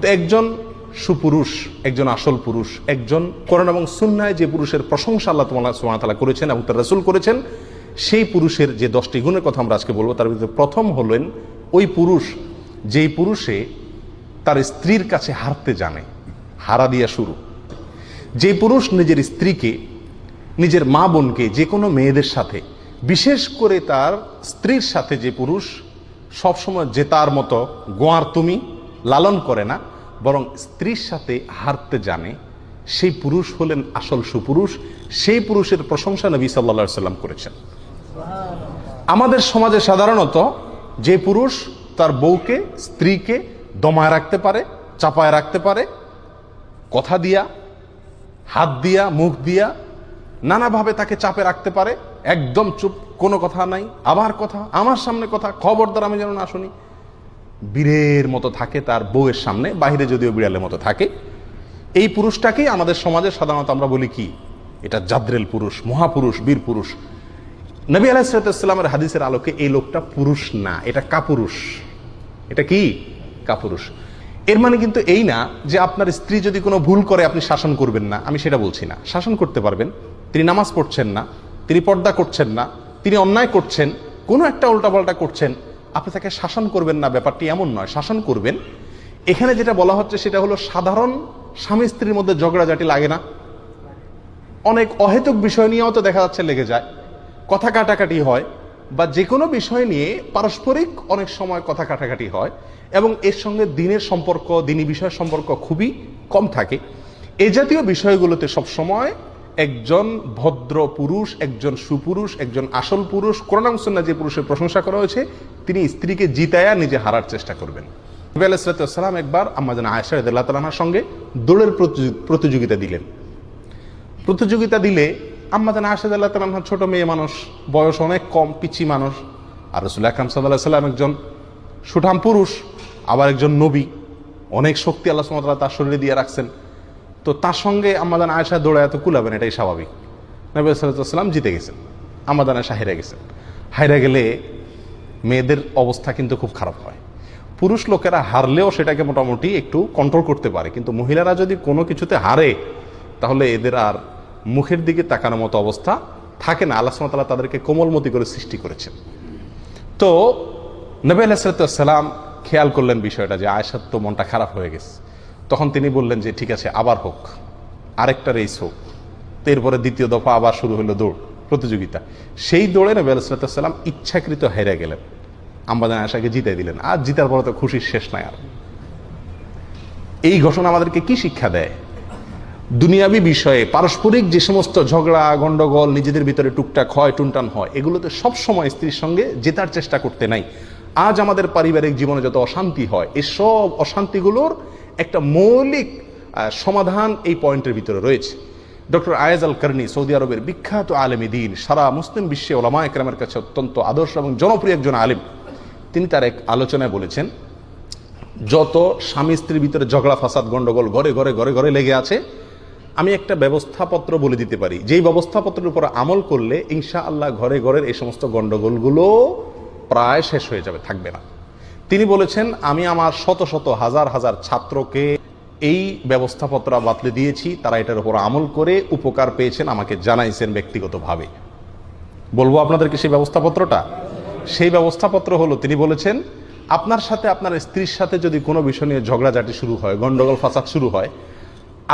তো একজন সুপুরুষ, একজন আসল পুরুষ, একজন কোরআন এবং সুন্নায় যে পুরুষের প্রশংসা আল্লাহ তোমাল্লাহ সুমাতালা করেছেন এবং তার রসুল করেছেন, সেই পুরুষের যে দশটি গুণের কথা আমরা আজকে বলব, তার ভিতরে প্রথম হলেন ওই পুরুষ, যেই পুরুষে তার স্ত্রীর কাছে হারতে জানে, হারা দিয়া শুরু। যে পুরুষ নিজের স্ত্রীকে, নিজের মা বোনকে, যে কোনো মেয়েদের সাথে, বিশেষ করে তার স্ত্রীর সাথে যে পুরুষ, সবসময় যে তার মতো গোয়ার তুমি লালন করে না বরং স্ত্রীর সাথে হারতে জানে, সেই পুরুষ হলেন আসল সুপুরুষ, সেই পুরুষের প্রশংসা নবী সাল্লা সাল্লাম করেছেন। আমাদের সমাজে সাধারণত যে পুরুষ তার বউকে, স্ত্রীকে দমায় রাখতে পারে, চাপায় রাখতে পারে, কথা দিয়া, হাত দিয়া, মুখ দিয়া, নানাভাবে তাকে চাপে রাখতে পারে, একদম চুপ, কোনো কথা নাই, আবার কথা, আমার সামনে কথা, খবরদার আমি যেন না শুনি বীরের মতো থাকে তার বউয়ের সামনে, বাহিরে যদিও বিড়ালের মতো থাকে। এই পুরুষটাকেই আমাদের সমাজে সাধারণত আমরা বলি কি? এটা জাদ্রেল পুরুষ, মহাপুরুষ, বীর পুরুষ। নবী আলাহিসামের হাদিসের আলোকে এই লোকটা পুরুষ না, এটা কাপুরুষ। এটা কি? কাপুরুষ। এর মানে কিন্তু এই না যে আপনার স্ত্রী যদি কোনো ভুল করে, আপনি শাসন করবেন না। আমি সেটা বলছি না। শাসন করতে পারবেন, তিনি নামাজ পড়ছেন না, তিনি পর্দা করছেন না, তিনি অন্যায় করছেন, কোনো একটা উল্টাপাল্টা করছেন আপনি তাকে শাসন করবেন না, ব্যাপারটি এমন নয়। শাসন করবেন। এখানে যেটা বলা হচ্ছে সেটা হলো সাধারণ স্বামী স্ত্রীর মধ্যে ঝগড়াঝাটি লাগে না। অনেক অহেতুক বিষয় নিয়েও তো দেখা যাচ্ছে লেগে যায়। কথা কাটাকাটি হয় বা যে কোনো বিষয় নিয়ে পারস্পরিক অনেক সময় কথা কাটাকাটি হয় এবং এর সঙ্গে দিনের সম্পর্ক, দিনী বিষয়ের সম্পর্ক খুবই কম থাকে। এ জাতীয় বিষয়গুলোতে সবসময় একজন ভদ্র পুরুষ, একজন সুপুরুষ, একজন আসল পুরুষ করোনামসন্না যে পুরুষের প্রশংসা করা হয়েছে, তিনি স্ত্রীকে জিতায়া নিজে হারার চেষ্টা করবেন। নবী আলাইসালাম একবার আমাদের আয়সা রদুল্লাহ তালাহার সঙ্গে দৌড়ের প্রতিযোগিতা দিলেন। প্রতিযোগিতা দিলে আম্মাদান আশাদ আল্লাহ তালাহ ছোট মেয়ে মানুষ, বয়স অনেক কম পিচি মানুষ, আর রসুল আকরাম সাল্লাহ সাল্লাম একজন সুঠাম পুরুষ, আবার একজন নবী। অনেক শক্তি আল্লাহ সুমতলা তার শরীরে দিয়ে রাখছেন। তো তার সঙ্গে আম্মাদান আয়সা দৌড়ায় এত কুলাবেন এটাই স্বাভাবিক। নবী সাল্লাম জিতে গেছেন আম্মাদান আয়সা হেরে গেছেন। হাইরা গেলে মেয়েদের অবস্থা কিন্তু খুব খারাপ হয়। পুরুষ লোকেরা হারলেও সেটাকে মোটামুটি একটু কন্ট্রোল করতে পারে, কিন্তু মহিলারা যদি কোনো কিছুতে হারে, তাহলে এদের আর মুখের দিকে তাকানোর মতো অবস্থা থাকে না। আল্লাহ সুমতাল্লাহ তাদেরকে কোমলমতি করে সৃষ্টি করেছেন। তো নবী আলাহিসাল্লাম খেয়াল করলেন বিষয়টা যে আয়সার তো মনটা খারাপ হয়ে গেছে। তখন তিনি বললেন যে, ঠিক আছে, আবার হোক। আরেকটা রেস হোক। তো এরপরে দ্বিতীয় দফা আবার শুরু হলো দৌড়, প্রতিযোগিতা। সেই দৌড়ে নবী আলাহিসাল্লাম ইচ্ছাকৃত হেরে গেলেন। আম্বাদান আশাকে জিতে দিলেন। আর জিতার পরে তো খুশির শেষ নাই আর। এই ঘটনা আমাদেরকে কি শিক্ষা দেয়? দুনিয়াবি বিষয়ে পারস্পরিক যে সমস্ত ঝগড়া, গন্ডগোল নিজেদের ভিতরে টুকটাক হয়, টুনটান হয়, এগুলোতে সব সময় স্ত্রীর সঙ্গে জেতার চেষ্টা করতে নাই। আজ আমাদের পারিবারিক জীবনে যত অশান্তি হয়, এসব অশান্তিগুলোর একটা মৌলিক সমাধান এই পয়েন্টের ভিতরে রয়েছে। Doctor Ayaz Al Qarni, Saudi আরবের বিখ্যাত আলেম দিন, সারা মুসলিম বিশ্বে ওলামা একরামের কাছে অত্যন্ত আদর্শ এবং জনপ্রিয় একজন আলেম। তিনি তার এক আলোচনায় বলেছেন, যত স্বামী স্ত্রীর ভিতরে ঝগড়া, ফাসাদ, গন্ডগোল ঘরে ঘরে ঘরে ঘরে লেগে আছে, আমি একটা ব্যবস্থাপত্র বলে দিতে পারি। যেই ব্যবস্থাপত্রের উপর আমল করলে ইনশা আল্লাহ ঘরে ঘরের এই সমস্ত গন্ডগোলগুলো প্রায় শেষ হয়ে যাবে, থাকবে না। তিনি বলেছেন, আমি আমার শত শত হাজার হাজার ছাত্রকে এই ব্যবস্থাপত্র বাতলে দিয়েছি। তারা এটার উপর আমল করে উপকার পেয়েছেন আমাকে জানাইছেন ব্যক্তিগতভাবে। বলব আপনাদেরকে সেই ব্যবস্থাপত্রটা? সেই ব্যবস্থাপত্র হলো, তিনি বলেছেন, আপনার সাথে আপনার স্ত্রীর সাথে যদি কোনো বিষয় নিয়ে ঝগড়াঝাটি শুরু হয় গণ্ডগোল ফাসাদ শুরু হয়,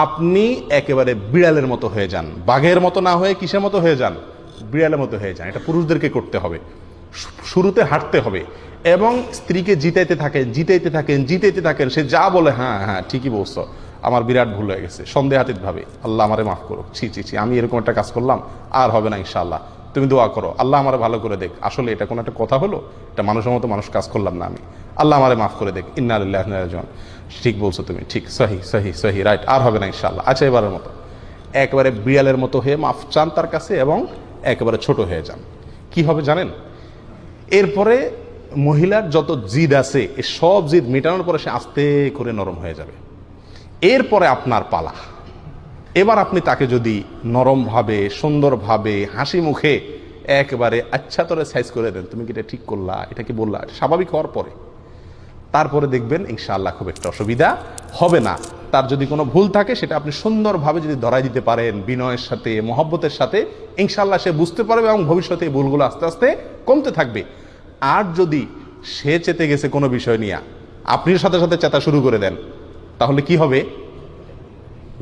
আপনি একেবারে বিড়ালের মতো হয়ে যান। বাঘের মতো না হয়ে কিসের মতো হয়ে যান? বিড়ালের মতো হয়ে যান। এটা পুরুষদেরকে করতে হবে। শুরুতে হাঁটতে হবে। এবং স্ত্রীকে জিতাইতে থাকেন জিতাইতে থাকেন জিতাইতে থাকেন, সে যা বলে হ্যাঁ হ্যাঁ ঠিকই বলছো। আমার বিরাট ভুল হয়ে গেছে সন্দেহাতীত ভাবে আল্লাহ আমারে মাফ করো ছি ছি ছি, আমি এরকম একটা কাজ করলাম, আর হবে না ইনশাআল্লাহ। তুমি দোয়া করো, আল্লাহ আমার ভালো করে দেখ। আসলে এটা কোনো একটা কথা হলো? এটা মানুষের মতো মানুষ কাজ করলাম না আমি। আল্লাহ আমারে মাফ করে দেখ। ইন্না আলিল্লাহ ইন্না ইলাইহি রাজিউন। ঠিক বলছো তুমি, ঠিক, সহি সহি সহি, রাইট, আর হবে না ইনশাআল্লাহ। আচ্ছা এবারের মতো। একবারে বিড়ালের মতো হয়ে মাফ চান তার কাছে এবং একেবারে ছোট হয়ে যান। কি হবে জানেন? এরপরে মহিলার যত জিদ আছে, এ সব জিদ মেটানোর পরে সে আস্তে করে নরম হয়ে যাবে। এরপরে আপনার পালা। এবার আপনি তাকে যদি নরমভাবে সুন্দরভাবে হাসি মুখে একবারে আচ্ছা তোরে সাইজ করে দেন, তুমি কি এটা ঠিক করলা? এটা কি বললা? স্বাভাবিক হওয়ার পরে। তারপরে দেখবেন ইনশাআল্লাহ খুব একটা অসুবিধা হবে না। তার যদি কোনো ভুল থাকে, সেটা আপনি সুন্দরভাবে যদি ধরাই দিতে পারেন, বিনয়ের সাথে, মহব্বতের সাথে, ইনশাআল্লাহ সে বুঝতে পারবে এবং ভবিষ্যতে এই ভুলগুলো আস্তে আস্তে কমতে থাকবে। আর যদি সে চেতে গেছে কোনো বিষয় নিয়ে, আপনিও সাথে সাথে চেতা শুরু করে দেন, তাহলে কি হবে?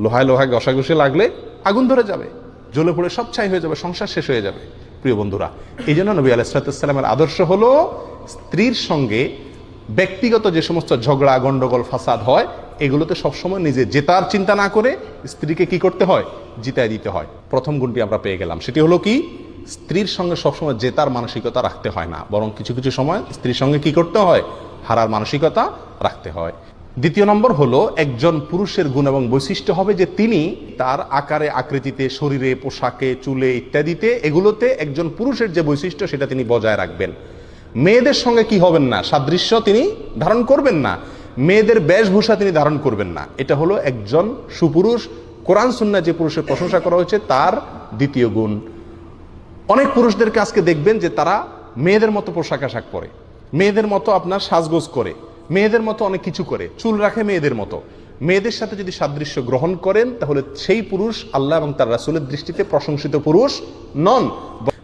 লোহায় লোহায় ঘষাঘষি লাগলে আগুন ধরে যাবে, জ্বলে পড়ে সব ছাই হয়ে যাবে, সংসার শেষ হয়ে যাবে, প্রিয় বন্ধুরা। এই জন্য নবী আলাইসালামের আদর্শ হলো, স্ত্রীর সঙ্গে ব্যক্তিগত যে সমস্ত ঝগড়া, গন্ডগোল, ফাসাদ হয়, এগুলোতে সবসময় নিজে জেতার চিন্তা না করে স্ত্রীকে কি করতে হয়? জিতায় দিতে হয়। প্রথম গুণটি আমরা পেয়ে গেলাম। সেটি হলো কি? স্ত্রীর সঙ্গে সবসময় জেতার মানসিকতা রাখতে হয় না। বরং কিছু কিছু সময় স্ত্রীর সঙ্গে কি করতে হয়? হারার মানসিকতা রাখতে হয়। দ্বিতীয় নম্বর হলো, একজন পুরুষের গুণ এবং বৈশিষ্ট্য হবে যে তিনি তার আকারে, আকৃতিতে, শরীরে, পোশাকে, চুলে ইত্যাদিতে, এগুলোতে একজন পুরুষের যে বৈশিষ্ট্য সেটা তিনি বজায় রাখবেন। মেয়েদের সঙ্গে কি হবেন না? সাদৃশ্য তিনি ধারণ করবেন না। মেয়েদের বেশভূষা তিনি ধারণ করবেন না। এটা হলো একজন সুপুরুষ। কোরআন সুন্না যে পুরুষের প্রশংসা করা হয়েছে, তার দ্বিতীয় গুণ। অনেক পুরুষদেরকে আজকে দেখবেন যে তারা মেয়েদের মতো পোশাক আশাক পরে। মেয়েদের মতো আপনার সাজগোজ করে। মেয়েদের মতো অনেক কিছু করে। চুল রাখে মেয়েদের মতো। মেয়েদের সাথে যদি সাদৃশ্য গ্রহণ করেন, তাহলে সেই পুরুষ আল্লাহ এবং তার রাসুলের দৃষ্টিতে প্রশংসিত পুরুষ নন।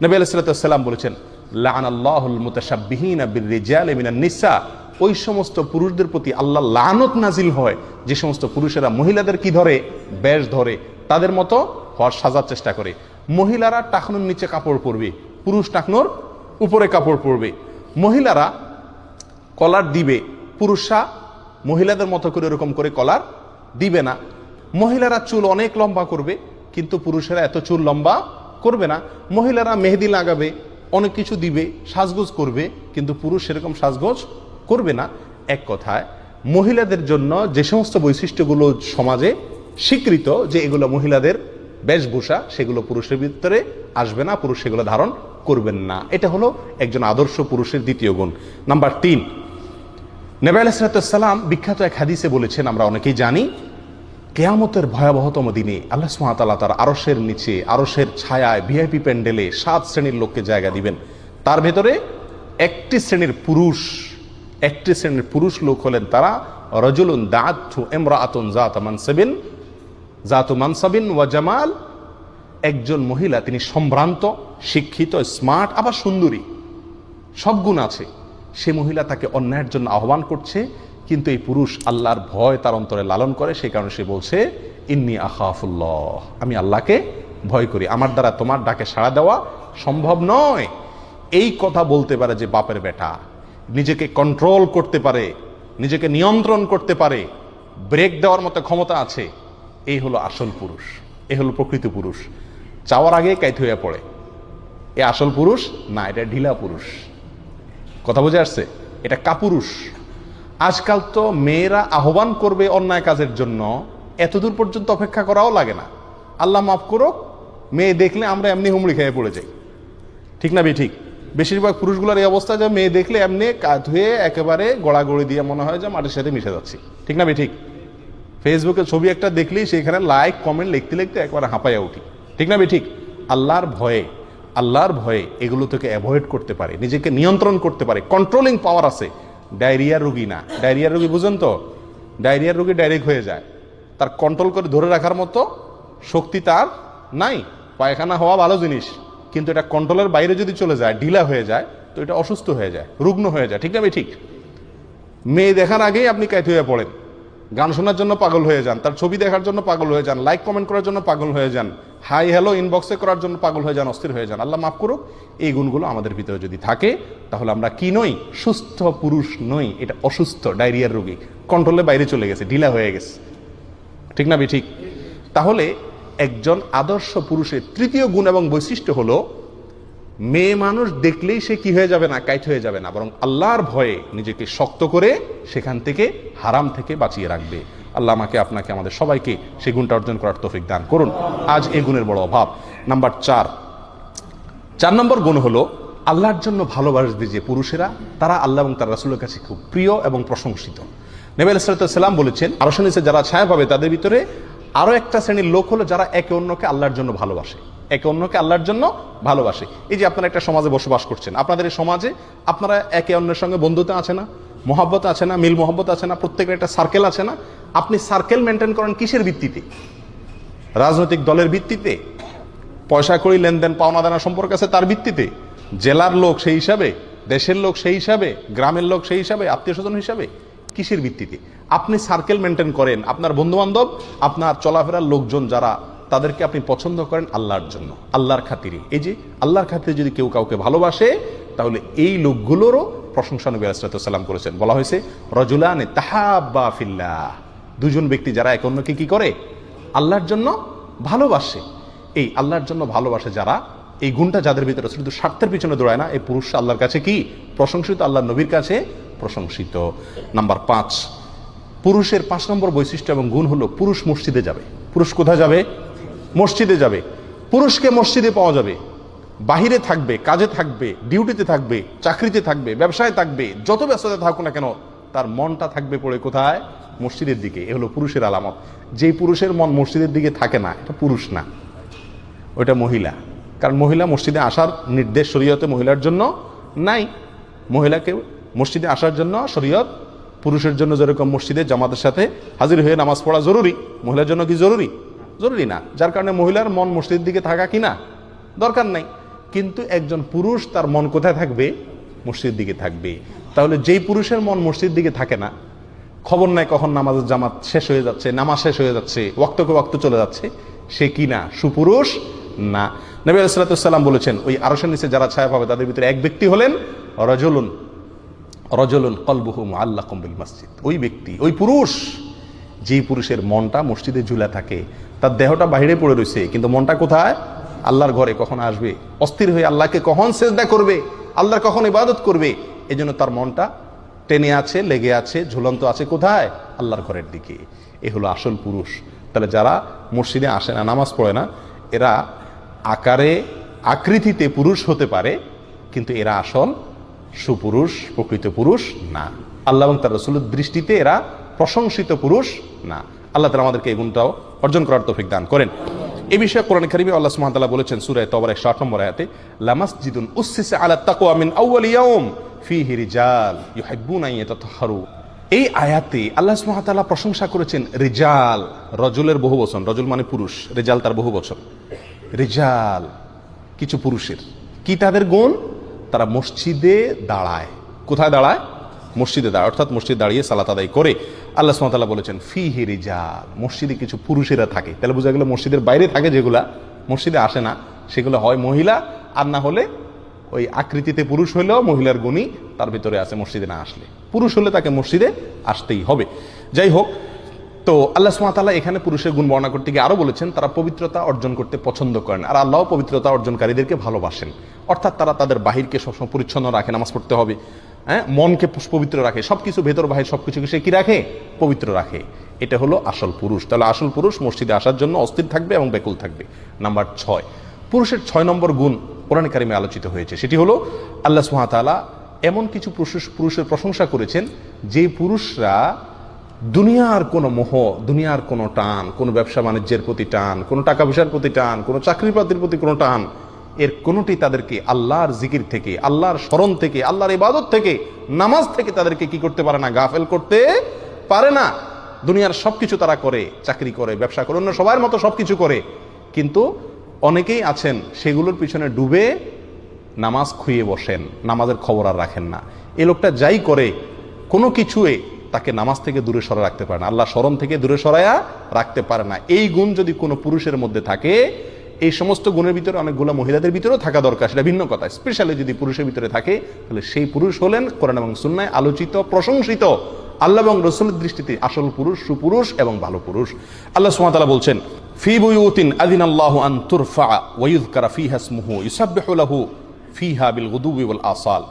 নবী আলাইসাল্লাম বলেছেন লান আল্লাহুল মুতাশাব্বিহিনা বিররিজাল মিনান নিসা। ওই সমস্ত পুরুষদের প্রতি আল্লাহ লানত নাজিল হয়। যে সমস্ত পুরুষেরা মহিলাদের কি ধরে? বেশ ধরে। তাদের মতো হওয়ার সাজার চেষ্টা করে। মহিলারা টাকনুর নিচে কাপড় পরবে। পুরুষ টাকনোর উপরে কাপড় পরবে। মহিলারা কলার দিবে। পুরুষরা মহিলাদের মতো করে এরকম করে কলার দিবে না। মহিলারা চুল অনেক লম্বা করবে, কিন্তু পুরুষেরা এত চুল লম্বা করবে না। মহিলারা মেহেদি লাগাবে। অনেক কিছু দিবে, সাজগোজ করবে, কিন্তু পুরুষ সেরকম সাজগোজ করবে না। এক কথায়, মহিলাদের জন্য যে সমস্ত বৈশিষ্ট্যগুলো সমাজে স্বীকৃত, যে এগুলো মহিলাদের বেশভূষা, সেগুলো পুরুষের ভিতরে আসবে না, পুরুষ সেগুলো ধারণ করবেন না। এটা হলো একজন আদর্শ পুরুষের দ্বিতীয় গুণ। নাম্বার তিন, নেবে আলাইসালাম বিখ্যাত এক হাদিসে বলেছেন, আমরা অনেকেই জানি কেয়ামতের ভয়াবহতম দিনে আল্লাহ সুহাতাল্লাহ তার আরসের নিচে আরসের ছায়ায় ভিআইপি প্যান্ডেলে সাত শ্রেণির লোককে জায়গা দিবেন। তার ভেতরে একটি শ্রেণির পুরুষ, একটি শ্রেণির পুরুষ লোক হলেন তারা, রজুলুন দাঁতু এমরা আতন জাত মানসাবিন জাতু মানসাবিন ওয়া জামাল। একজন মহিলা, তিনি সম্ভ্রান্ত, শিক্ষিত, স্মার্ট, আবার সুন্দরী। সব গুণ আছে। সে মহিলা তাকে অন্যায়ের জন্য আহ্বান করছে কিন্তু এই পুরুষ আল্লাহর ভয় তার অন্তরে লালন করে, সেই কারণে সে বলছে, ইন্নি আখাফুল্লাহ, আমি আল্লাহকে ভয় করি। আমার দ্বারা তোমার ডাকে সাড়া দেওয়া সম্ভব নয়। এই কথা বলতে পারে যে বাপের বেটা। নিজেকে কন্ট্রোল করতে পারে, নিজেকে নিয়ন্ত্রণ করতে পারে ব্রেক দেওয়ার মতো ক্ষমতা আছে। এই হলো আসল পুরুষ, এই হলো প্রকৃত পুরুষ। চাওয়ার আগে কাইত হইয়া পড়ে। এ আসল পুরুষ? না, এটা ঢিলা পুরুষ। কথা বুঝে আসছে? এটা কাপুরুষ। আজকাল তো মেয়েরা আহ্বান করবে অন্যায় কাজের জন্য, এতদূর পর্যন্ত অপেক্ষা করাও লাগে না। আল্লাহ মাফ করুক, মেয়ে দেখলে আমরা এমনি হুমড়ি খেয়ে পড়ে যাই। ঠিক না বে ঠিক বেশিরভাগ পুরুষগুলোর এই অবস্থা যে মেয়ে দেখলে এমনি কাত হয়ে একেবারে গড়াগড়ি দিয়ে মনে হয় যে মাটির সাথে মিশে যাচ্ছি। ঠিক না বে ঠিক ফেসবুকে ছবি একটা দেখলেই সেখানে লাইক, কমেন্ট, লিখতে লিখতে একবারে হাঁপাইয়া উঠি। ঠিক না বে ঠিক আল্লাহর ভয়ে আল্লাহর ভয়ে এগুলো থেকে অ্যাভয়েড করতে পারে, নিজেকে নিয়ন্ত্রণ করতে পারে কন্ট্রোলিং পাওয়ার আছে। ডায়রিয়ার রুগী না। ডায়রিয়া রুগী বুঝেন তো? ডায়রিয়া রুগী ডাইরেক্ট হয়ে যায়। তার কন্ট্রোল করে ধরে রাখার মতো শক্তি তার নাই। পায়খানা হওয়া ভালো জিনিস, কিন্তু এটা কন্ট্রোলের বাইরে যদি চলে যায়, ঢিলা হয়ে যায়, তো এটা অসুস্থ হয়ে যায়, রুগ্ন হয়ে যায়। ঠিক না ভাই? ঠিক। মেয়ে দেখার আগেই আপনি কাইত হয়ে পড়েন। গান শোনার জন্য পাগল হয়ে যান, তার ছবি দেখার জন্য পাগল হয়ে যান লাইক কমেন্ট করার জন্য পাগল হয়ে যান হাই হ্যালো ইনবক্সে করার জন্য পাগল হয়ে যান, অস্থির হয়ে যান। আল্লাহ মাফ করুক, এই গুণগুলো আমাদের ভিতরে যদি থাকে, তাহলে আমরা কি নই? সুস্থ পুরুষ নই, এটা অসুস্থ, ডায়রিয়ার রোগী। কন্ট্রোলের বাইরে চলে গেছে, ঢিলা হয়ে গেছে। ঠিক না বি ঠিক? তাহলে একজন আদর্শ পুরুষের তৃতীয় গুণ এবং বৈশিষ্ট্য হলো মেয়ে মানুষ দেখলেই সে কি হয়ে যাবে না, কাইট হয়ে যাবে না, বরং আল্লাহর ভয়ে নিজেকে শক্ত করে সেখান থেকে হারাম থেকে বাঁচিয়ে রাখবে। আল্লাহ আমাকে, আপনাকে, আমাদের সবাইকে সেই গুণটা অর্জন করার তৌফিক দান করুন। আজ এই গুণের বড় অভাব। নাম্বার চার। চার নম্বর গুণ হলো, আল্লাহর জন্য ভালোবাসবে যে পুরুষেরা, তারা আল্লাহ এবং তার রাসুলের কাছে খুব প্রিয় এবং প্রশংসিত। নেবেল সালাম বলেছেন, আরও নিচে যারা ছায়া পাবে তাদের ভিতরে আরও একটা শ্রেণির লোক হলো যারা একে অন্যকে আল্লাহর জন্য ভালোবাসে। একে অন্যকে আল্লাহর জন্য ভালোবাসে। এই যে আপনারা একটা সমাজে বসবাস করছেন, আপনাদের এই সমাজে আপনারা একে অন্যের সঙ্গে বন্ধুতা আছে না, মোহাব্বত আছে না, মিল মোহাব্বত আছে না, প্রত্যেকের একটা সার্কেল আছে না? আপনি সার্কেল মেনটেন করেন কিসের ভিত্তিতে? রাজনৈতিক দলের ভিত্তিতে? পয়সা করি লেনদেন, পাওনা দানা সম্পর্ক আছে তার ভিত্তিতে? জেলার লোক সেই হিসাবে, দেশের লোক সেই হিসাবে, গ্রামের লোক সেই হিসাবে, আত্মীয় স্বজন হিসাবে? কিসের ভিত্তিতে? আপনি সার্কেল মেনটেন করেন। আপনার বন্ধু বান্ধব আপনার চলাফেরার লোকজন যারা তাদেরকে আপনি পছন্দ করেন আল্লাহর জন্য, আল্লাহর খাতিরে। এই যে আল্লাহর খাতিরে যদি কেউ কাউকে ভালোবাসে, তাহলে এই লোকগুলোরও প্রশংসা নবী আলাইসালাম করেছেন। বলা হয়েছে, রজুলানে তাহাব্বা ফিল্লাহ। দুজন ব্যক্তি যারা এক অন্যকে কি করে? আল্লাহর জন্য ভালোবাসে। এই আল্লাহর জন্য ভালোবাসে যারা, এই গুণটা যাদের ভিতরে শুধু স্বার্থের পিছনে দৌড়ায় না, এই পুরুষ আল্লাহর কাছে কি? প্রশংসিত আল্লাহ নবীর কাছে প্রশংসিত। নাম্বার পাঁচ, পুরুষের পাঁচ নম্বর বৈশিষ্ট্য এবং গুণ হলো পুরুষ মসজিদে যাবে। পুরুষ কোথায় যাবে? মসজিদে যাবে, পুরুষকে মসজিদে পাওয়া যাবে, বাহিরে থাকবে, কাজে থাকবে, ডিউটিতে থাকবে, চাকরিতে থাকবে, ব্যবসায় থাকবে, যত ব্যস্ততা থাকুক না কেন, তার মনটা থাকবে পড়ে কোথায়? মসজিদের দিকে, এ হলো পুরুষের আলামত। যেই পুরুষের মন মসজিদের দিকে থাকে না, এটা পুরুষ না ওটা মহিলা। কারণ মহিলা মসজিদে আসার নির্দেশ শরীয়তে মহিলার জন্য নাই। মহিলাকে মসজিদে আসার জন্য শরীয়ত পুরুষের জন্য যেরকম মসজিদে জামাতের সাথে হাজির হয়ে নামাজ পড়া জরুরি, মহিলার জন্য কি জরুরি? জরুরি না। যার কারণে মহিলার মন মসজিদের দিকে থাকা কি না? দরকার নাই। কিন্তু একজন পুরুষ তার মন কোথায় থাকবে? মসজিদের দিকে থাকবে। তাহলে যেই পুরুষের মন মসজিদের দিকে থাকে না, খবর নাই কখন নামাজের জামাত শেষ হয়ে যাচ্ছে, নামাজ শেষ হয়ে যাচ্ছে ওক্তকে ওক্ত চলে যাচ্ছে, সে কি না? সুপুরুষ না। নবী আলাইসালাম বলেছেন, ওই আরসের নিচে যারা ছায়া পাবে তাদের ভিতরে এক ব্যক্তি হলেন রজলুন রজলুন কলবুহুম আল্লাহ কম্বিল মসজিদ। ওই ব্যক্তি, ওই পুরুষ যেই পুরুষের মনটা মসজিদে ঝুলা থাকে, তার দেহটা বাইরে পড়ে রয়েছে, কিন্তু মনটা কোথায়? আল্লাহর ঘরে কখন আসবে? অস্থির হয়ে আল্লাহকে কখন সেজদা করবে? আল্লাহর কখন ইবাদত করবে? এজন্য তার মনটা টেনে আছে, লেগে আছে, ঝুলন্ত আছে কোথায়? আল্লাহর ঘরের দিকে। এ হলো আসল পুরুষ। তাহলে যারা মসজিদে আসে না, নামাজ পড়ে না, এরা আকারে আকৃতিতে পুরুষ হতে পারে, কিন্তু এরা আসল সুপুরুষ, প্রকৃত পুরুষ না। আল্লাহ এবং তার রসুলের দৃষ্টিতে এরা প্রশংসিত পুরুষ? না। আল্লাহ তালা আমাদেরকে এই গুণটাও অর্জন করার তৌফিক দান করেন। এ বিষয়ে কোরআন কারিমে আল্লাহ তাআলা বলেছেন, সূরা তওবার 108 নম্বর আয়াতে, লামাসজিদুন উসসিসা আলা তাকওয়া মিন আউয়াল ইয়াউম ফিহি রিজাল ইউহিব্বুনা আন ইয়াতাতাহহারু এই আয়াতে আল্লাহ তাআলা প্রশংসা করেছেন, রিজাল, রজুলের বহু বচন। রজুল মানে পুরুষ, রেজাল তার বহু বচন। রিজাল কিছু পুরুষের। কি তাদের গুণ? তারা মসজিদে দাঁড়ায়। কোথায় দাঁড়ায়? মসজিদে দাঁড়ায়, অর্থাৎ মসজিদ দাঁড়িয়ে সালাত আদায় করে। আল্লাহ সুমতাল্লাহ বলেছেন ফি হি রিজাল মসজিদে কিছু পুরুষেরা থাকে। তাহলে বোঝা গেল মসজিদের বাইরে থাকে যেগুলা, মসজিদে আসে না। সেগুলো হয় মহিলা, আর না হলে ওই আকৃতিতে পুরুষ হলেও মহিলার গুণী, তার ভিতরে আছে মসজিদে না আসলে। পুরুষ হলে তাকে মসজিদে আসতেই হবে। যাই হোক, তো আল্লাহ সুমাতাল্লাহ এখানে পুরুষের গুণ বর্ণনা করতে গিয়ে আরও বলেছেন, তারা পবিত্রতা অর্জন করতে পছন্দ করেন, আর আল্লাহ পবিত্রতা অর্জনকারীদেরকে ভালোবাসেন। অর্থাৎ তারা তাদের বাহিরকে সবসময় পরিচ্ছন্ন রাখে, নামাজ পড়তে হবে। হ্যাঁ? মনকে পবিত্র রাখে, সবকিছু ভেতর বাহির সবকিছুকে সে কি রাখে? পবিত্র রাখে। এটা হলো আসল পুরুষ। তাহলে আসল পুরুষ মসজিদে আসার জন্য অস্থির থাকবে এবং বেকুল থাকবে। নাম্বার ছয়। পুরুষের ছয় নম্বর গুণ কোরআন আলোচিত হয়েছে। সেটি হলো আল্লাহ সুহাতালা এমন কিছু পুরুষ পুরুষের প্রশংসা করেছেন যে পুরুষরা দুনিয়ার কোনো মোহ, দুনিয়ার কোনো টান, কোনো ব্যবসা বাণিজ্যের প্রতি টান, কোনো টাকা পয়সার প্রতি টান, কোনো চাকরি প্রতি কোনো টান এর কোনোটি তাদেরকে আল্লাহর জিকির থেকে, আল্লাহর স্মরণ থেকে, আল্লাহর ইবাদত থেকে, নামাজ থেকে তাদেরকে কি করতে পারে না, গাফেল করতে পারে না। দুনিয়ার সবকিছু তারা করে, চাকরি করে, ব্যবসা করে, অন্য সবার মতো সবকিছু করে। কিন্তু অনেকেই আছেন, সেগুলোর পিছনে ডুবে নামাজ খুঁয়ে বসেন, নামাজের খবর আর রাখেন না। এ লোকটা যাই করে, কোনো কিছুয়ে তাকে নামাজ থেকে দূরে সরা রাখতে পারে না। আল্লাহ স্মরণ থেকে দূরে সরাইয়া রাখতে পারে না। এই গুণ যদি কোনো পুরুষের মধ্যে থাকে এই সমস্ত গুণের ভিতরে অনেকগুলো মহিলাদের ভিতরেও থাকা দরকার, সেটা ভিন্ন কথা। স্পেশালি যদি পুরুষের ভিতরে থাকে, তাহলে সেই পুরুষ হলেন কোরআন এবং সুন্নায় আলোচিত, প্রশংসিত। আল্লাহ এবং রসুলের দৃষ্টিতে আসল পুরুষ সুপুরুষ এবং ভালো পুরুষ। আল্লাহ সুমাতালা বলছেন, ফি বুয়ুতিন আদিন আল্লাহ আন তুরফা ওয়ুযকারা ফিহা ইসমুহু ইউসাব্বিহু লাহু ফিহা বিল গুদুবি ওয়াল আসাল।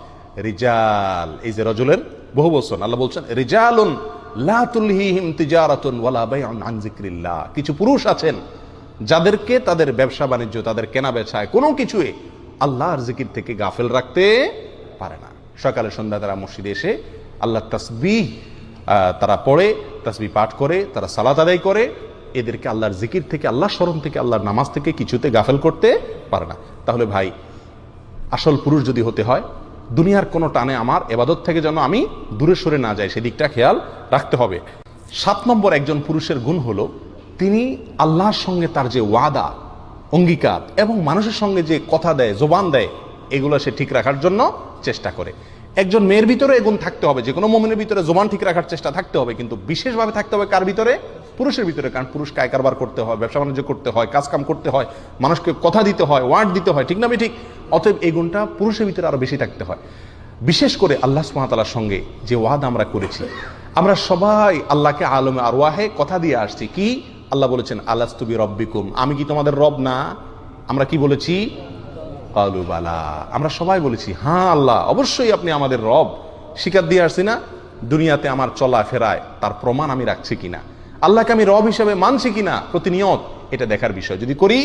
রিজাল, এই যে রজলের বহু বচন, আল্লাহ বলছেন, রিজালুন লা তুলহিহিম তিজারাতুন ওয়ালা বাইউন আন যিকরিল্লাহ। কিছু পুরুষ আছেন যাদেরকে তাদের ব্যবসা বাণিজ্য, তাদের কেনা বেচায়, কোনো কিছুই আল্লাহর জিকির থেকে গাফেল রাখতে পারে না। সকালে সন্ধ্যা তারা মসজিদে এসে আল্লাহ তসবিহ তারা পড়ে তসবি পাঠ করে, তারা সালাত আদায় করে, এদেরকে আল্লাহর জিকির থেকে আল্লাহ স্মরণ থেকে, আল্লাহর নামাজ থেকে কিছুতে গাফেল করতে পারে না। তাহলে ভাই, আসল পুরুষ যদি হতে হয়, দুনিয়ার কোনো টানে আমার এবাদত থেকে যেন আমি দূরে সরে না যাই, সেদিকটা খেয়াল রাখতে হবে। সাত নম্বর একজন পুরুষের গুণ হলো তিনি আল্লাহর সঙ্গে তার যে ওয়াদা, অঙ্গীকার এবং মানুষের সঙ্গে যে কথা দেয়, জোবান দেয়, এগুলো সে ঠিক রাখার জন্য চেষ্টা করে। একজন মেয়ের ভিতরে এগুণ থাকতে হবে যে কোনো মোমেনের ভিতরে জোবান ঠিক রাখার চেষ্টা থাকতে হবে, কিন্তু বিশেষভাবে থাকতে হবে কার ভিতরে? পুরুষের ভিতরে, কারণ পুরুষ কায় কারবার করতে হয়, ব্যবসা বাণিজ্য করতে হয় কাজ কাম করতে হয়, মানুষকে কথা দিতে হয়, ওয়ার্ড দিতে হয়, ঠিক না ঠিক অতএব এই গুণটা পুরুষের ভিতরে আরও বেশি থাকতে হয়। বিশেষ করে আল্লাহ সুমাতালার সঙ্গে যে ওয়াদ আমরা করেছি, আমরা সবাই আল্লাহকে আলমে আর ওয়াহে কথা দিয়ে আসছি। কি? আল্লাহ বলেছেন আল্লাহ তুবি রব্বিকুম আমি কি তোমাদের রব না? আমরা কি বলেছি? কালুবালা আমরা সবাই বলেছি হ্যাঁ আল্লাহ, অবশ্যই আপনি আমাদের রব। স্বীকার দিয়ে আসছি না, দুনিয়াতে আমার চলা ফেরায় তার প্রমাণ আমি রাখছি কিনা? আল্লাহকে আমি রব হিসেবে মানছি কিনা? প্রতিনিয়ত এটা দেখার বিষয়। যদি করি,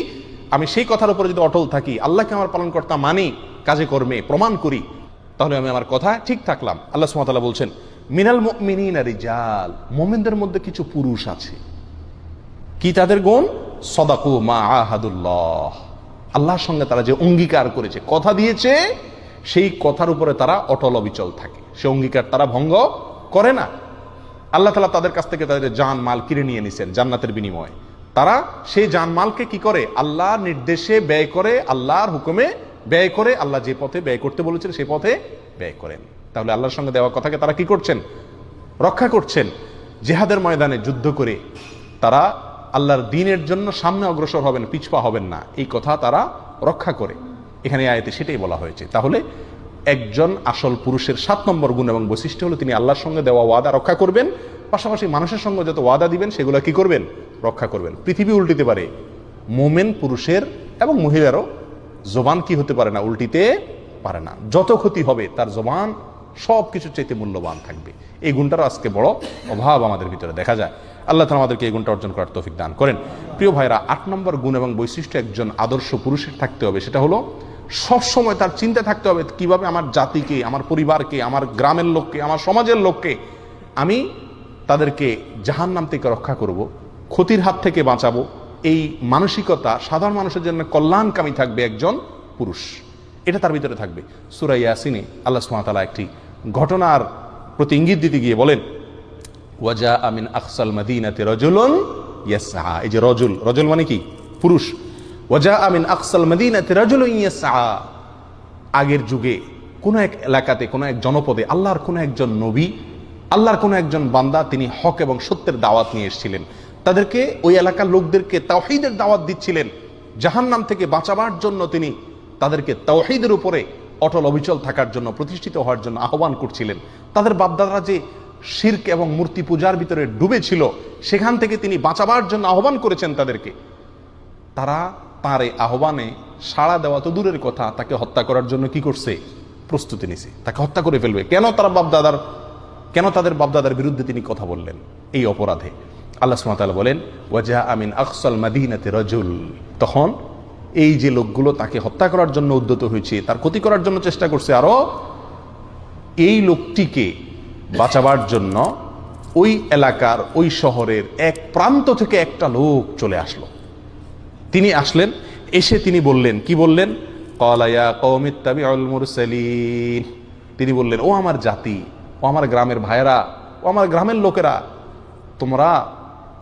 আমি সেই কথার উপরে যদি অটল থাকি, আল্লাহকে আমার পালন কর্তা মানি, কাজে কর্মে, প্রমাণ করি, তাহলে আমি আমার কথা ঠিক থাকলাম। আল্লাহ সুমাতাল্লাহ বলছেন, মিনাল মিনিন রিজাল। মোমেনদের মধ্যে কিছু পুরুষ আছে কি তাদের গুণ? সদাকু মা আহাদুল্লাহ। আল্লাহর সঙ্গে তারা যে অঙ্গীকার করেছে, কথা দিয়েছে, সেই কথার উপরে তারা অটল অবিচল থাকে। সে অঙ্গীকার তারা ভঙ্গ করে না। আল্লাহ তালা তাদের কাছ থেকে তাদের জান মাল কিনে নিয়ে নিছেন জান্নাতের বিনিময়ে। তারা সেই জান মালকে কি করে? আল্লাহর নির্দেশে ব্যয় করে, আল্লাহর হুকুমে ব্যয় করে, আল্লাহ যে পথে ব্যয় করতে বলেছেন সেই পথে ব্যয় করেন। তাহলে আল্লাহর সঙ্গে দেওয়া কথাকে তারা কি করছেন? রক্ষা করছেন। জেহাদের ময়দানে যুদ্ধ করে তারা আল্লাহর দিনের জন্য সামনে অগ্রসর হবেন, পিছপা হবেন না। এই কথা তারা রক্ষা করে। এখানে আয়তে সেটাই বলা হয়েছে। তাহলে একজন আসল পুরুষের সাত নম্বর গুণ এবং বৈশিষ্ট্য হলো তিনি আল্লাহর সঙ্গে দেওয়া ওয়াদা রক্ষা করবেন, পাশাপাশি মানুষের সঙ্গে যত ওয়াদা দিবেন, সেগুলো কি করবেন? রক্ষা করবেন। পৃথিবী উল্টিতে পারে। মোমেন পুরুষের এবং মহিলারও জবান কি হতে পারে না, উল্টিতে পারে না। যত ক্ষতি হবে, তার জবান সব কিছু চাইতে মূল্যবান থাকবে। এই গুণটার আজকে বড় অভাব আমাদের ভিতরে দেখা যায়। আল্লাহ তালা আমাদেরকে এই গুণটা অর্জন করার তৌফিক দান করেন। প্রিয় ভাইরা আট নম্বর গুণ এবং বৈশিষ্ট্য একজন আদর্শ পুরুষের থাকতে হবে, সেটা হলো সবসময় তার চিন্তা থাকতে হবে কীভাবে আমার জাতিকে, আমার পরিবারকে, আমার গ্রামের লোককে, আমার সমাজের লোককে আমি তাদেরকে জাহান নাম থেকে রক্ষা করব, ক্ষতির হাত থেকে বাঁচাবো। এই মানসিকতা সাধারণ মানুষের জন্য কল্যাণকামী থাকবে একজন পুরুষ। এটা তার ভিতরে থাকবে। সুরাই ইয়াসিনে আল্লাহ সুমাতালা একটি ঘটনার প্রতি ইঙ্গিত দিতে গিয়ে বলেন ওয়াজা আমিন আকসাল মাদিনাতে রজুলন ইয়াসা এই যে রজুল রজুল মানে কি? পুরুষ। ওয়াজা আমিন আকসাল মাদিনাতে রজুল ইয়াসা আগের যুগে কোনো এক এলাকাতে, কোনো এক জনপদে আল্লাহর কোনো একজন নবী, আল্লাহর কোনো একজন বান্দা তিনি হক এবং সত্যের দাওয়াত নিয়ে এসেছিলেন। তাদেরকে ওই এলাকার লোকদেরকে তাওহিদের দাওয়াত দিচ্ছিলেন। জাহান্নাম থেকে বাঁচাবার জন্য তিনি তাদেরকে তাওহিদের উপরে অটল অবিচল থাকার জন্য, প্রতিষ্ঠিত হওয়ার জন্য আহ্বান করছিলেন। তাদের বাপদাদারা যে শির্ক এবং মূর্তি পূজার ভিতরে ডুবে ছিল সেখান থেকে তিনি বাঁচাবার জন্য আহ্বান করেছেন তাদেরকে। তারা তার এই আহ্বানে সাড়া দেওয়া তো দূরের কথা, তাকে হত্যা করার জন্য কি করছে? প্রস্তুতি নিছে। তাকে হত্যা করে ফেলবে। কেন তারা বাপদাদার, কেন তাদের বাপদাদার বিরুদ্ধে তিনি কথা বললেন? এই অপরাধে। আল্লাহ সুমাতাল বলেন ওয়াজা আমিন আকসল মাদিনাতে রজুল। তখন এই যে লোকগুলো তাকে হত্যা করার জন্য উদ্যত হয়েছে, তার ক্ষতি করার জন্য চেষ্টা করছে আরও, এই লোকটিকে বাঁচাবার জন্য ওই এলাকার, ওই শহরের এক প্রান্ত থেকে একটা লোক চলে আসলো। তিনি আসলেন, এসে তিনি বললেন, কি বললেন? কলায়া কৌমিত্তাবি আল মুরসালিন। তিনি বললেন, ও আমার জাতি, ও আমার গ্রামের ভাইয়েরা, ও আমার গ্রামের লোকেরা, তোমরা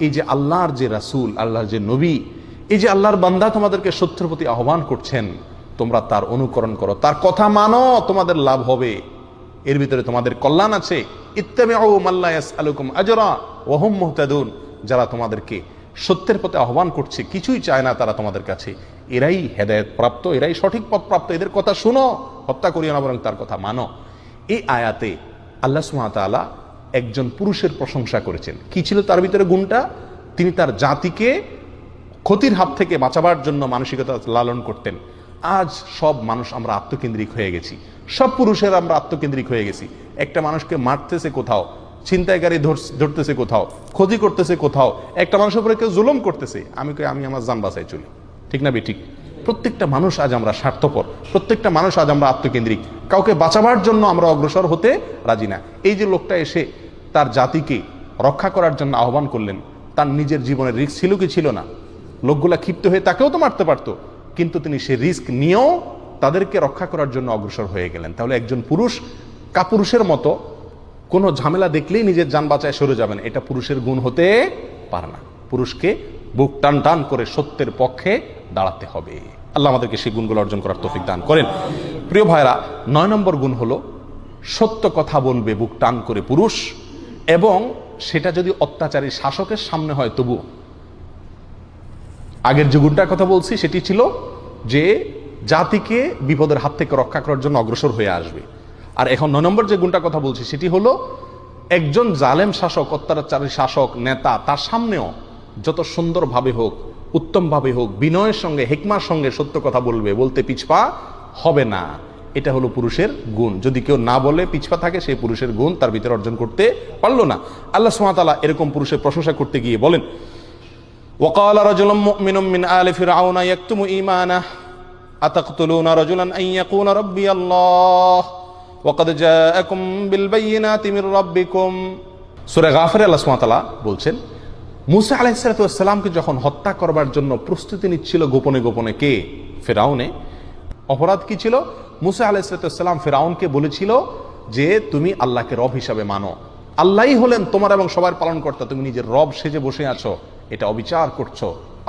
এই যে আল্লাহর যে রাসূল, আল্লাহর যে নবী এই যে আল্লাহর বান্দা তোমাদেরকে সত্যের প্রতি আহ্বান করছেন, তোমরা তার অনুকরণ করো। তার কথা মানো, তোমাদের লাভ হবে। এর ভিতরে তোমাদের কল্যাণ আছে। ইয়াসআলুকুম আজরা ওয়া হুম মুহতাদুন। যারা তোমাদেরকে সত্যের পথে আহ্বান করছে, কিছুই চায় না তারা তোমাদের কাছে। এরাই হেদায়েত প্রাপ্ত, এরাই সঠিক পথ প্রাপ্ত। এদের কথা শুনো, হত্যা করিও না, বরং তার কথা মানো। এই আয়াতে আল্লাহ সুমাতালা একজন পুরুষের প্রশংসা করেছেন। কি ছিল তার ভিতরে গুণটা? তিনি তার জাতিকে ক্ষতির হাত থেকে বাঁচাবার জন্য মানসিকতা লালন করতেন। আজ সব মানুষ আমরা আত্মকেন্দ্রিক হয়ে গেছি। সব পুরুষের আমরা আত্মকেন্দ্রিক হয়ে গেছি। একটা মানুষকে মারতেছে কোথাও, ছিনতাইকারী ধর- ধরতেছে কোথাও, ক্ষতি করতেছে কোথাও, একটা মানুষের উপরে কেউ জুলুম করতেছে, আমি আমি আমার জান বাসায় চলি। ঠিক না ঠিক প্রত্যেকটা মানুষ আজ আমরা স্বার্থপর, প্রত্যেকটা মানুষ আজ আমরা আত্মকেন্দ্রিক। কাউকে বাঁচাবার জন্য আমরা অগ্রসর হতে রাজি না। এই যে লোকটা এসে তার জাতিকে রক্ষা করার জন্য আহ্বান করলেন, তার নিজের জীবনের রিস্ক ছিল কি ছিল না? লোকগুলা ক্ষিপ্ত হয়ে তাকেও তো মারতে পারতো। কিন্তু তিনি সে রিস্ক নিয়েও তাদেরকে রক্ষা করার জন্য অগ্রসর হয়ে গেলেন। তাহলে একজন পুরুষ কাপুরুষের মতো কোনো ঝামেলা দেখলেই নিজের যান বাঁচায় সরে যাবেন। এটা পুরুষের গুণ হতে পারে না। পুরুষকে বুক টান টান করে সত্যের পক্ষে দাঁড়াতে হবে। আল্লাহ আমাদেরকে সেই গুণগুলো অর্জন করার তৌফিক দান করেন। প্রিয় ভাইরা নয় নম্বর গুণ হলো সত্য কথা বলবে বুক টান করে পুরুষ এবং সেটা যদি অত্যাচারী শাসকের সামনে হয় তবুও। আগের যে গুণটার কথা বলছি, সেটি ছিল যে জাতিকে বিপদের হাত থেকে রক্ষা করার জন্য অগ্রসর হয়ে আসবে। আর এখন নয় নম্বর যে গুণটার কথা বলছি, সেটি হলো একজন জালেম শাসক, অত্যাচারী শাসক, নেতা, তার সামনেও যত সুন্দরভাবে হোক, উত্তমভাবে হোক, বিনয়ের সঙ্গে, হেকমার সঙ্গে সত্য কথা বলবে, বলতে পিছপা হবে না। এটা হলো পুরুষের গুণ। যদি কেউ না বলে পিছপা থাকে সেই পুরুষের গুণ তার ভিতরে অর্জন করতে পারল না। আল্লাহ সুমাতালা এরকম পুরুষের প্রশংসা করতে গিয়ে বলেন وقال رجل مؤمن من آل فرعون يكتم إيمانه أتقتلون رجلا أن يقول ربي الله وقد جاءكم بالبينات من ربكم সূরা গাফিরে আল্লাহ সুবহানাহু ওয়া তাআলা বলছেন মুসা আলাইহিসসালামকে যখন হত্যা করবার জন্য প্রস্তুতি নিচ্ছিল গোপনে গোপনে কে ফেরাউনে অপরাধ কি ছিল মুসা আলাইসালাম ফেরাউনকে বলেছিল যে তুমি আল্লাহকে রব হিসাবে মানো আল্লাহই হলেন তোমার এবং সবার পালন কর্তা তুমি নিজের রব সেজে বসে আছো এটা অবিচার করছ,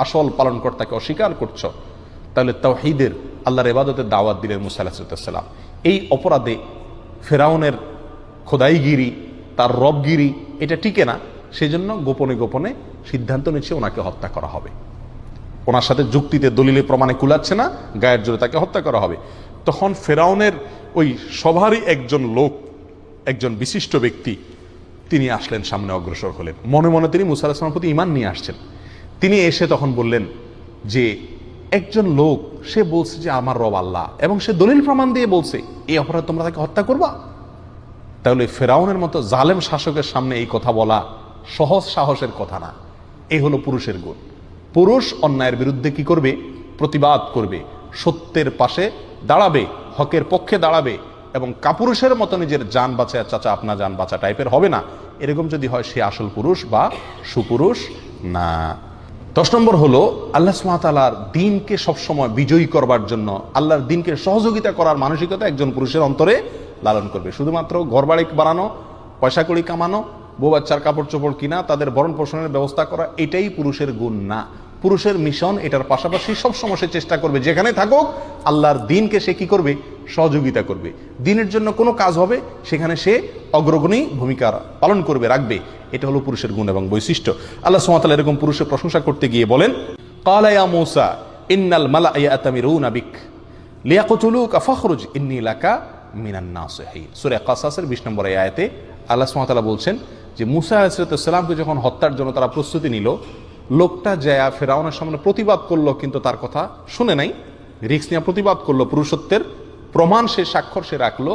আসল পালন কর্তাকে অস্বীকার করছ, তাহলে তাওহীদের আল্লাহর এবাদতের দাওয়াত দিলেন মুসা আলাহিসাল্লাম এই অপরাধে ফেরাউনের খোদাইগিরি, তার রবগিরি, এটা টিকে না, সেজন্য গোপনে গোপনে সিদ্ধান্ত নিচ্ছে ওনাকে হত্যা করা হবে। ওনার সাথে যুক্তিতে দলিলে প্রমাণে কুলাচ্ছে না, গায়ের জোরে তাকে হত্যা করা হবে। তখন ফেরাউনের ওই সভারই একজন লোক, একজন বিশিষ্ট ব্যক্তি তিনি আসলেন সামনে অগ্রসর হলেন মনে মনে তিনি মুসা আলাহিসামের প্রতি ইমান নিয়ে আসছেন। তিনি এসে তখন বললেন যে, একজন লোক, সে বলছে যে আমার রব আল্লাহ এবং সে দলিল প্রমাণ দিয়ে বলছে, এই অপরাধ তোমরা তাকে হত্যা করবা? তাহলে ফেরাউনের মতো জালেম শাসকের সামনে এই কথা বলা সহজ সাহসের কথা না। এই হলো পুরুষের গুণ। পুরুষ অন্যায়ের বিরুদ্ধে কি করবে? প্রতিবাদ করবে। সত্যের পাশে দাঁড়াবে, হকের পক্ষে দাঁড়াবে এবং কাপুরুষের মতো নিজের যান বাঁচায়, চাচা আপনা যান বাঁচা টাইপের হবে না। এরকম যদি হয়, সে আসল পুরুষ বা সুপুরুষ না। দশ নম্বর হলো, আল্লাহ সুমাতালার দিনকে সবসময় বিজয়ী করবার জন্য, আল্লাহর দিনকে সহযোগিতা করার মানসিকতা একজন পুরুষের অন্তরে লালন করবে। শুধুমাত্র ঘর বাড়ি বাড়ানো পয়সা কড়ি কামানো, বউ বাচ্চার কাপড় চোপড় কিনা, তাদের ভরণ পোষণের ব্যবস্থা করা, এটাই পুরুষের গুণ না। পুরুষের মিশন, এটার পাশাপাশি সবসময় সে চেষ্টা করবে, যেখানে থাকুক, আল্লাহর দিনকে সে কি করবে? সহযোগিতা করবে। দিনের জন্য কোনো কাজ হবে, সেখানে সে অগ্রগণী ভূমিকা পালন করবে, রাখবে। এটা হলো পুরুষের গুণ এবং বৈশিষ্ট্য। আল্লাহ সুমাতাল এরকম পুরুষের প্রশংসা করতে গিয়ে বলেন কালায়া মৌসা, ইন্নাল মালা ইয়াতামিরুনা বিক, লিয়াকুতুলুকা ফখরুজ, ইন্নী লাকা মিনান নাসিহিন। সূরা কাসাসের 20 নম্বর আল্লাহ বলছেন যে, মুসা যখন হত্যার জন্য তারা প্রস্তুতি নিল লোকটা জায়া ফেরাউনের সামনে প্রতিবাদ করল, কিন্তু তার কথা শুনে নাই। রিক্স নিয়ে প্রতিবাদ করল, পুরুষত্বের প্রমাণ সে স্বাক্ষর সে রাখল।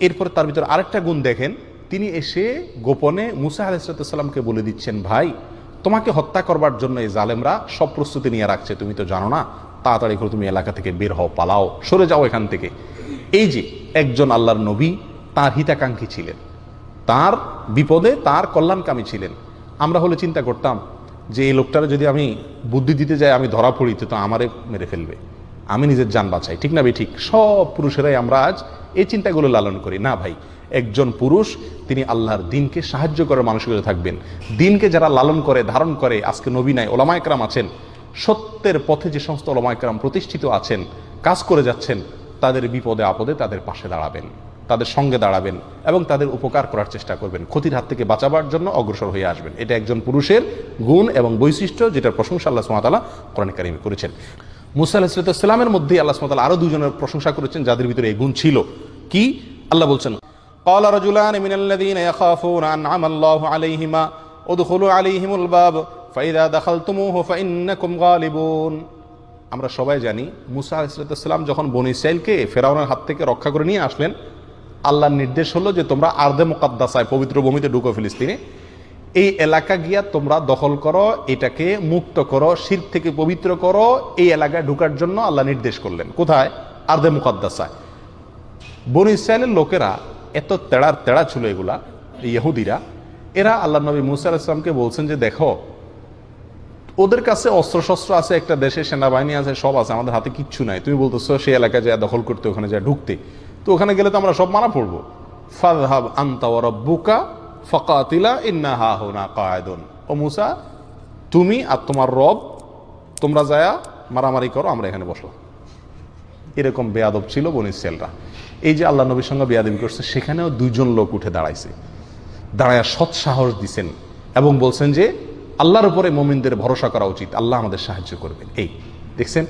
এরপর তার ভিতরে আরেকটা গুণ দেখেন, তিনি এসে গোপনে মুসা আলাইসালামকে বলে দিচ্ছেন, ভাই, তোমাকে হত্যা করবার জন্য এই জালেমরা সব প্রস্তুতি নিয়ে রাখছে, তুমি তো জানো না, তাড়াতাড়ি করে তুমি এলাকা থেকে বের হও, পালাও, সরে যাও এখান থেকে। এই যে একজন আল্লাহর নবী, তার হিতাকাঙ্ক্ষী ছিলেন। তার বিপদে তার কল্যাণকামী ছিলেন। আমরা হলে চিন্তা করতাম যে এই লোকটারে যদি আমি বুদ্ধি দিতে যাই, আমি ধরা পড়ি, তো আমারে মেরে ফেলবে। আমি নিজের যান বাঁচাই, ঠিক না ভাই? ঠিক। সব পুরুষেরাই আমরা আজ এই চিন্তাগুলো লালন করি। না ভাই, একজন পুরুষ, তিনি আল্লাহর দিনকে সাহায্য করার মানসিকতা থাকবেন। দিনকে যারা লালন করে, ধারণ করে, আজকে নবী নাই ওলামায়করাম আছেন। সত্যের পথে যে সমস্ত ওলামায়করাম প্রতিষ্ঠিত আছেন, কাজ করে যাচ্ছেন, তাদের বিপদে আপদে তাদের পাশে দাঁড়াবেন। তাদের সঙ্গে দাঁড়াবেন এবং তাদের উপকার করার চেষ্টা করবেন ক্ষতির হাত থেকে বাঁচাবার জন্য অগ্রসর হয়ে আসবেন এটা একজন পুরুষের গুণ এবং বৈশিষ্ট্য যেটার প্রশংসা আল্লাহ সুমাতালা কোরআন কারিমে করেছেন মুসা আলাহিসামের মধ্যে আল্লাহ সুমাতালা আরো দুজনের প্রশংসা করেছেন যাদের ভিতরে এই গুণ ছিল কি আল্লাহ বলছেন قال رجلان من الذين يخافون أنعم الله عليهما ادخلوا عليهم الباب فإذا دخلتموه فإنكم غالبون আমরা সবাই জানি মুসা আলাইসালাম যখন বনি ইসরাইলকে ফেরাউনের হাত থেকে রক্ষা করে নিয়ে আসলেন আল্লাহর নির্দেশ হলো যে তোমরা আর্ধে মোকাদ্দাসায়, পবিত্র ভূমিতে ঢুকো ফিলিস্তিনে। এই এলাকা গিয়া তোমরা দখল করো, এটাকে মুক্ত করো, শির থেকে পবিত্র করো, এই এলাকায় ঢুকার জন্য আল্লাহ নির্দেশ করলেন। কোথায়? আর্ধে মুকাদ্দাসায়। বন ইসরায়েলের লোকেরা এত তেড়ার তেড়া ছিল এগুলা ইহুদিরা। এরা আল্লাহ নবী মুসা আলাইসলামকে বলছেন যে, দেখো, ওদের কাছে অস্ত্রশস্ত্র আছে, একটা দেশে সেনাবাহিনী আছে, সব আছে, আমাদের হাতে কিচ্ছু নাই। তুমি বলতেছো, সেই এলাকায় যা দখল করতে, ওখানে যা ঢুকতে। তো ওখানে গেলে তো আমরা সব মারা পড়ব। ফাদহাব আন্তা রাব্বুকা ফাকাতিলা ইন্না হা হুনা কায়দুন। ও মুসা, তুমি আর তোমার রব, তোমরা যায়া মারামারি করো, আমরা এখানে বসলাম। এরকম বেয়াদব ছিল বনি সেলরা এই যে আল্লাহ নবীর সঙ্গে বেয়াদবি করছে, সেখানেও দুইজন লোক উঠে দাঁড়াইছে। দাঁড়ায় সৎ সাহস দিছেন এবং বলছেন যে, আল্লাহর উপরে মোমিনদের ভরসা করা উচিত। আল্লাহ আমাদের সাহায্য করবেন। এই, দেখছেন?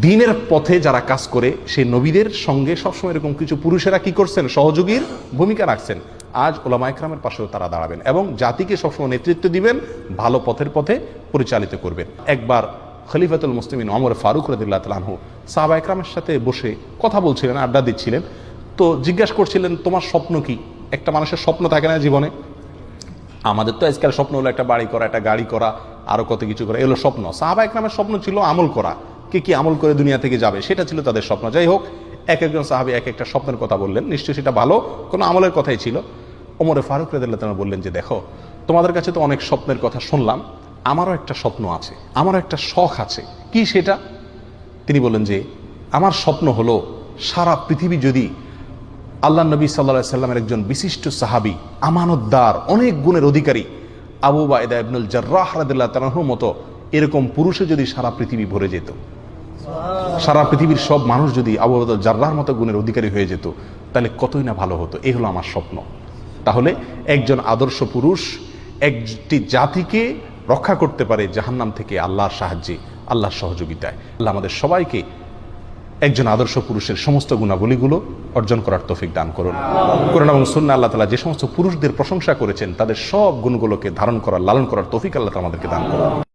দিনের পথে যারা কাজ করে, সেই নবীদের সঙ্গে সবসময় এরকম কিছু পুরুষেরা কি করছেন? সহযোগীর ভূমিকা রাখছেন। আজ ওলামা একরামের পাশেও তারা দাঁড়াবেন এবং জাতিকে সবসময় নেতৃত্ব দিবেন, ভালো পথের পথে পরিচালিত করবেন। একবার খলিফাতুল মুসলিমিন অমর ফারুক রদুল্লাহ তালাহু সাহাবা একরামের সাথে বসে কথা বলছিলেন, আড্ডা দিচ্ছিলেন। তো জিজ্ঞাসা করছিলেন, তোমার স্বপ্ন কি? একটা মানুষের স্বপ্ন থাকে না জীবনে। আমাদের তো আজকাল স্বপ্ন হলো একটা বাড়ি করা, একটা গাড়ি করা, আরও কত কিছু করা। এগুলো স্বপ্ন। সাহাবা একরামের স্বপ্ন ছিল আমল করা। কে কি আমল করে দুনিয়া থেকে যাবে, সেটা ছিল তাদের স্বপ্ন। যাই হোক, এক একজন সাহাবি এক একটা স্বপ্নের কথা বললেন। নিশ্চয়ই সেটা ভালো, কোনো আমলের কথাই ছিল। ওমরে ফারুক রেদুল্লাহ বললেন যে, দেখো, তোমাদের কাছে তো অনেক স্বপ্নের কথা শুনলাম, আমারও একটা স্বপ্ন আছে, আমারও একটা শখ আছে। কি সেটা? তিনি বললেন যে, আমার স্বপ্ন হলো সারা পৃথিবী যদি আল্লাহ নবী সাল্লা সাল্লামের একজন বিশিষ্ট সাহাবি, আমানতদার, অনেক গুণের অধিকারী, আবু বায়দা ইবনুল জার্রাহ রাদিল্লাহ তালাহুর মতো এরকম পুরুষে যদি সারা পৃথিবী ভরে যেত সারা পৃথিবীর সব মানুষ যদি আবু বায়দা জার্রাহর মতো গুণের অধিকারী হয়ে যেত, তাহলে কতই না ভালো হতো? এই হলো আমার স্বপ্ন। তাহলে একজন আদর্শ পুরুষ একটি জাতিকে রক্ষা করতে পারে জাহান্নাম থেকে আল্লাহর সাহায্যে, আল্লাহর সহযোগিতায়। আল্লাহ আমাদের সবাইকে একজন আদর্শ পুরুষের সমস্ত গুণাবলীগুলো অর্জন করার তৌফিক দান করুন। করুন এবং সুন্না আল্লাহ তালা যে সমস্ত পুরুষদের প্রশংসা করেছেন, তাদের সব গুণগুলোকে ধারণ করার, লালন করার তৌফিক আল্লাহ আমাদেরকে দান করুন।